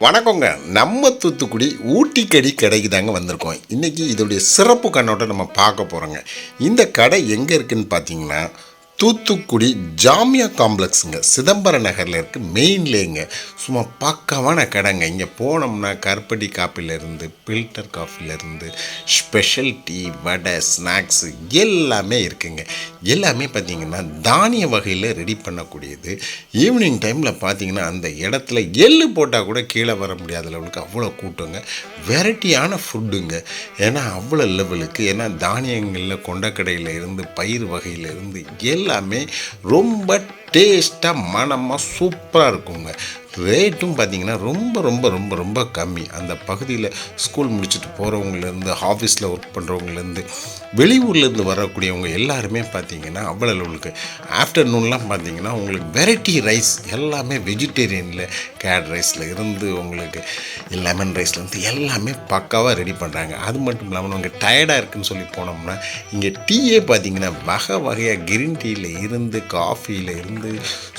வணக்கங்க. நம்ம தூத்துக்குடி ஊட்டிக்கடி கடைக்கு தாங்க வந்திருக்கோம். இன்றைக்கி இதோடைய சிறப்பு கண்ணோட்டம் நம்ம பார்க்க போகிறோங்க இந்த கடை எங்கே இருக்குதுன்னு பார்த்தீங்கன்னா தூத்துக்குடி ஜாமியா காம்ப்ளெக்ஸுங்க. சிதம்பரம் நகரில் இருக்குது மெயின்லேங்க. சும்மா பக்காவான கடைங்க. இங்கே போனோம்னா கருப்பட்டி காப்பிலேருந்து ஃபில்டர் காஃபிலேருந்து ஸ்பெஷல் டீ வடை ஸ்நாக்ஸு எல்லாமே இருக்குங்க. எல்லாமே பார்த்தீங்கன்னா தானிய வகையில் ரெடி பண்ணக்கூடியது. ஈவினிங் டைமில் பார்த்தீங்கன்னா அந்த இடத்துல எள்ளு போட்டால் கூட கீழே வர முடியாத லெவலுக்கு அவ்வளோ கூட்டங்க. வெரைட்டியான ஃபுட்டுங்க. ஏன்னா அவ்வளோ லெவலுக்கு. ஏன்னா தானியங்களில் கொண்டக்கடையில் இருந்து பயிர் வகையிலிருந்து இருந்து எல்லாமே ரொம்ப டேஸ்ட்டாக மனமாக சூப்பராக இருக்குங்க. ரேட்டும் பார்த்தீங்கன்னா ரொம்ப ரொம்ப ரொம்ப ரொம்ப கம்மி. அந்த பகுதியில் ஸ்கூல் முடிச்சுட்டு போகிறவங்கலேருந்து ஆஃபீஸில் ஒர்க் பண்ணுறவங்கலேருந்து வெளியூர்லேருந்து வரக்கூடியவங்க எல்லாருமே பார்த்திங்கன்னா அவ்வளோ லெவலுக்கு ஆஃப்டர்நூன்லாம் பார்த்திங்கன்னா உங்களுக்கு வெரைட்டி ரைஸ் எல்லாமே வெஜிடேரியனில் கேட் ரைஸில் இருந்து உங்களுக்கு லெமன் ரைஸ்லேருந்து எல்லாமே பக்காவாக ரெடி பண்ணுறாங்க அது மட்டும் இல்லாமல் அவங்க டயர்டாக இருக்குன்னு சொல்லி போனோம்னா இங்கே டீயே பார்த்திங்கன்னா வகை வகையாக கிரீன் டீயில் இருந்து காஃபியில் இருந்து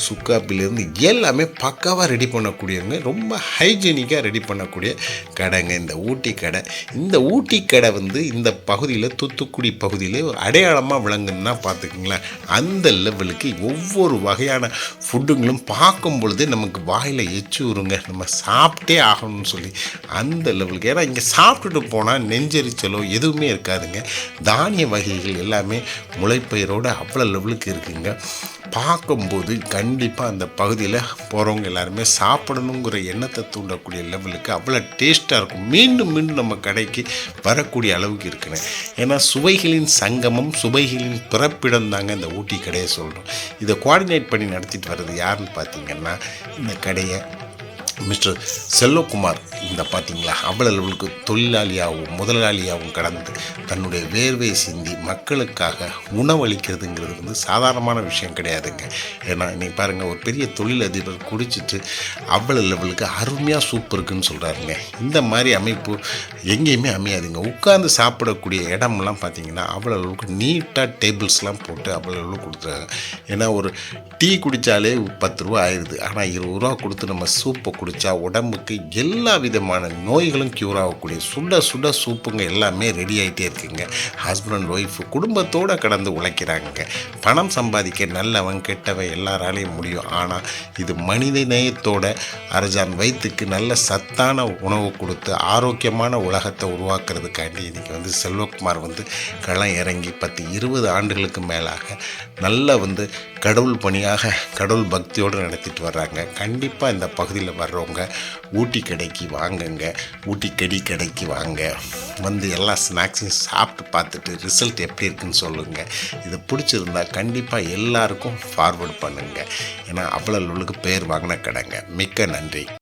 சுக்காப்பிலேருந்து எல்லாமே பக்காவாக ரெடி பண்ணக்கூடியவங்க ரொம்ப ஹைஜீனிக்காக ரெடி பண்ணக்கூடிய கடைங்க. இந்த ஊட்டி கடை. இந்த ஊட்டி கடை வந்து இந்த பகுதியில் தூத்துக்குடி பகுதியில் ஒரு அடையாளமாக விளங்குன்னா பார்த்துக்குங்களேன். அந்த லெவலுக்கு ஒவ்வொரு வகையான ஃபுட்டுங்களும் பார்க்கும் பொழுது நமக்கு வாயில் எச்சு விடுங்க நம்ம சாப்பிட்டே ஆகணும்னு சொல்லி அந்த லெவலுக்கு ஏன்னா இங்கே சாப்பிட்டுட்டு போனால் நெஞ்செரிச்சலோ எதுவுமே இருக்காதுங்க. தானிய வகைகள் எல்லாமே முளைப்பயிரோடு அவ்வளோ லெவலுக்கு இருக்குங்க. பார்க்கும்போது கண்டிப்பாக அந்த பகுதியில் போகிறவங்க எல்லாருமே சாப்பிடணுங்கிற எண்ணத்தை தூண்டக்கூடிய லெவலுக்கு அவ்வளோ டேஸ்ட்டாக இருக்கும். மீண்டும் மீண்டும் நம்ம கடைக்கு வரக்கூடிய அளவுக்கு இருக்குன்னு. ஏன்னா சுவைகளின் சங்கமம் சுவைகளின் பிறப்பிடம் தாங்க இந்த ஊட்டி கடையை சொல்கிறோம் இதை கோஆர்டினேட் பண்ணி நடத்திட்டு வர்றது யாருன்னு பார்த்தீங்கன்னா இந்த கடையை மிஸ்டர் செல்வகுமார் இந்த பார்த்தீங்களா அவ்வளோ லெவலுக்கு தொழிலாளியாகவும் முதலாளியாகவும் கடந்து தன்னுடைய வேர்வை சிந்தி மக்களுக்காக உணவளிக்கிறதுங்கிறது வந்து சாதாரணமான விஷயம் கிடையாதுங்க. ஏன்னா இன்னைக்கு பாருங்கள் ஒரு பெரிய தொழிலதிபர் குடிச்சிட்டு அவ்வளோ லெவலுக்கு அருமையாக சூப் இருக்குன்னு சொல்கிறாருங்க இந்த மாதிரி அமைப்பு எங்கேயுமே அமையாதுங்க. உட்கார்ந்து சாப்பிடக்கூடிய இடம்லாம் பார்த்தீங்கன்னா அவ்வளோ அளவுக்கு நீட்டாக டேபிள்ஸ்லாம் போட்டு அவ்வளோ அளவுக்கு கொடுத்துருக்காங்க ஏன்னா ஒரு டீ குடித்தாலே பத்து ரூபா ஆயிடுது. ஆனால் இருபது ரூபா கொடுத்து நம்ம சூப்பை குடித்தா உடம்புக்கு எல்லா விதமான நோய்களும் க்யூர் ஆகக்கூடிய சுட சுட சூப்புங்க எல்லாமே ரெடி ஆகிட்டே இருக்குங்க. ஹஸ்பண்ட் அண்ட் ஒய்ஃபு குடும்பத்தோடு கடந்து உழைக்கிறாங்க பணம் சம்பாதிக்க நல்லவன் கெட்டவன் எல்லாராலையும் முடியும். ஆனால் இது மனித நேயத்தோட அரஜான் வயிற்றுக்கு நல்ல சத்தான உணவு கொடுத்து ஆரோக்கியமான உலகத்தை உருவாக்குறதுக்காண்டி இன்றைக்கி வந்து செல்வகுமார் வந்து களம் இறங்கி பத்து இருபது ஆண்டுகளுக்கு மேலாக நல்லா வந்து கடவுள் பணியாக கடவுள் பக்தியோடு நடத்திட்டு வர்றாங்க. கண்டிப்பாக இந்த பகுதியில் வர்றவங்க ஊட்டி கடைக்கு வாங்குங்க ஊட்டி கடி கடைக்கு வாங்க. வந்து எல்லா ஸ்நாக்ஸையும் சாப்பிட்டு பார்த்துட்டு ரிசல்ட் எப்படி இருக்குன்னு சொல்லுங்கள் இது பிடிச்சிருந்தா கண்டிப்பாக எல்லாருக்கும் ஃபார்வர்ட் பண்ணுங்கள் ஏன்னா அவ்வளோ பேர் வாங்கின கடைங்க. மிக்க நன்றி.